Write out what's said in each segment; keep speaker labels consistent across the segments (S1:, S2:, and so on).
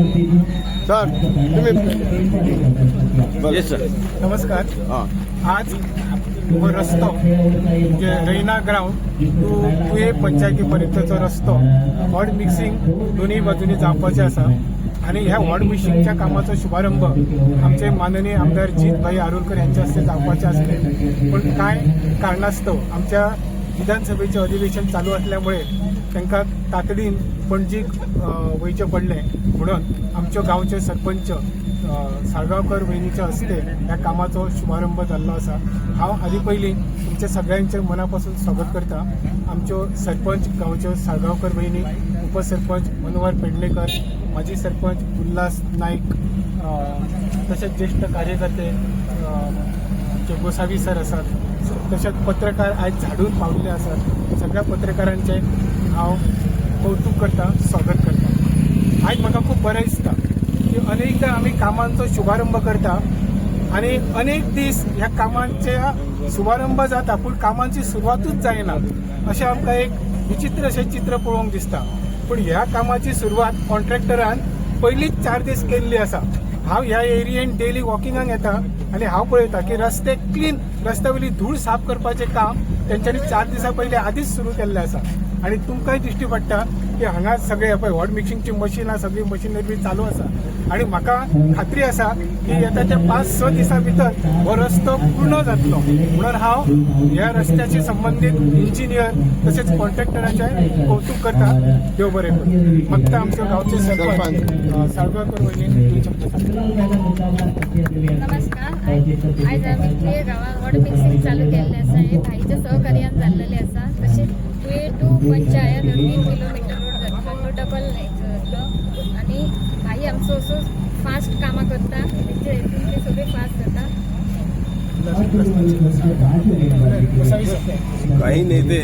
S1: Sir तुम्ही
S2: yes sir
S1: नमस्कार. आज रस्तो म्हणजे रैना ग्राउंड टू तुये पंचायतीपर्यंतचो रस्तो. वॉर्ड मिक्सिंग दोन्ही बाजूनी जावपाचें आसा आणि ह्या वॉर्ड मिक्सिंगच्या कामाचो शुभारंभ आमचे माननीय आमदार जीतभाई आरुलकर यांच्या हस्ते जावपाचे असले पण काय कारणास्तव आमच्या विधानसभेचे अधिवेशन चालू असल्यामुळे तांकां तातडीन पणजीक वयचें पडलें. म्हणून आमच्या गांवचे सरपंच साळगांवकर वहिनीच्या हस्ते ह्या कामाचो शुभारंभ जाल्लो आसा हांव आदी पयलीं तुमच्या सगळ्यांचे मनापासून स्वागत करता. आमच्यो सरपंच गांवच्यो साळगांवकर वहिनी उपसरपंच मनोहर पेडणेकर माजी सरपंच उल्हास नाईक तशेंच ज्येष्ठ कार्यकर्ते जे गोसावी सर आसात तशेंच पत्रकार आयज झाडून पावलेले आसात सगळ्या पत्रकारांचे हांव कौतुक करता स्वागत करता आयज म्हाका खूब बरें दिसता की अनेकदा आमी कामांचो शुभारंभ करता आणि अनेक दीस ह्या कामांच्या शुभारंभ जाता पूण कामांची सुरवातूच जायना अशें आमकां एक विचित्र अशें चित्र पळोवंक दिसता. पूण ह्या कामाची सुरवात कॉन्ट्रॅक्टरान पयलींच चार दीस केल्ली आसा. हांव ह्या एरियेन डेली वॉकिंगाक येता. आनी हांव पळयता की रस्ते क्लीन रस्त्या वयली धूळ साफ करपाचें काम तेंच्यांनी चार दिसां पयलीं आदींच सुरू केल्लें आसा आणि तुमकांय दिश्टी पडटा की हांगा सगळे पळय वॉट मिक्सिंगची मशीनां सगळी मशिनरी चालू आसा आणि म्हाका खात्री आसा की येताच्या पाच स दिसां भितर हो रस्तो पूर्ण जातलो. म्हणून हांव ह्या रस्त्याशी संबंधीत इंजिनियर तसेच कॉन्ट्रॅक्टराचे कौतुक करता देव बरें करूं फक्त आमच्या गावचे सरपंच साळगांवकर.
S3: नमस्कार. आयज आमी गांवांत वॉर्ड मिक्सिंग चालू केल्लें आसा हें भाईच्या सहकार्यान जाल्लेलें आसा टू पंचायत किलोमिटर रोड नाही तो डबल लायनचो भाई आमचो असो फास्ट कामां करता तेंचे म्हणजे ते सगळे फास्ट जाता
S2: काही नेते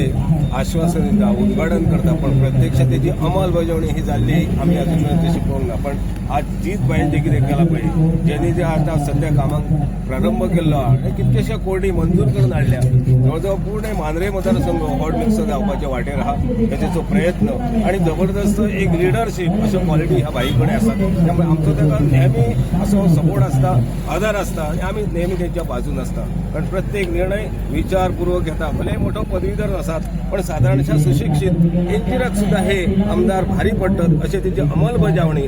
S2: आश्वासन दिता उद्घाटन करता पण प्रत्यक्षात त्याची अंमलबजावणी ही झाली आम्ही अजून तशी ना पण आज जीत बायंचे कितें केला पळय ज्यांनी जे आता सध्या कामांक प्रारंभ केल्लो आहा कितकेशा कोर्टी मंजूर करून हाडल्या जवळजवळ पूर्ण मांद्रे मतदारसंघ हॉट मिक्स जावपाच्या वाटेर हा त्याचो प्रयत्न आणि जबरदस्त एक लिडरशीप अशो क्वालिटी ह्या बाई कडेन आसात त्यामुळे आमचो ताका नेहमी असो सपोर्ट आसता आदार आसता आणि आम्ही नेहमी त्यांच्या बाजून असता. कारण प्रत्येक निर्णय विचारपूर्वक घेता. भले मोठो पदवीधर असतात पण साधारणशा सुशिक्षित इंजिनियराक सुद्धा हे आमदार भारी पडटात असे तेची अंमलबजावणी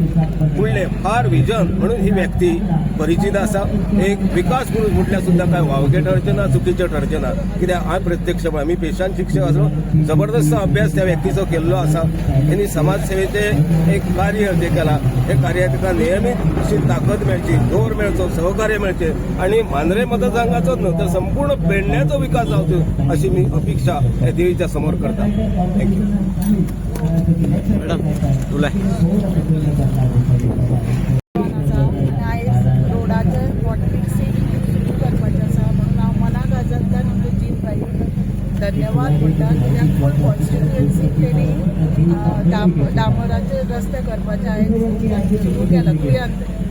S2: फुडले फार विजन म्हणून ही व्यक्ती परिचित आसा एक विकास म्हणून म्हटल्यार सुद्धा काय वावगे ठरचे ना चुकीचे ठरचे ना कित्याक हांव प्रत्यक्ष आम्ही पेशांत शिक्षक असो जबरदस्त अभ्यास त्या व्यक्तीचो केल्लो आसा त्यांनी समाजसेवेचे एक कार्य जे केला हे कार्य ताका नियमीत अशी ताकद मेळची जोर मेळचो सहकार्य मेळचे आणि मांद्रे मतदारसंघाचोच न्हू तर संपूर्ण पेडण्याचो विकास जावचो अशी मी अपेक्षा या देवीच्या समोर करता. थँक्यू मॅडम तुला
S4: हांव धन्यवाद म्हणटा कित्याक फूल तेणी रस्ते करपाचे सुरू केला.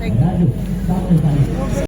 S4: थँक्यू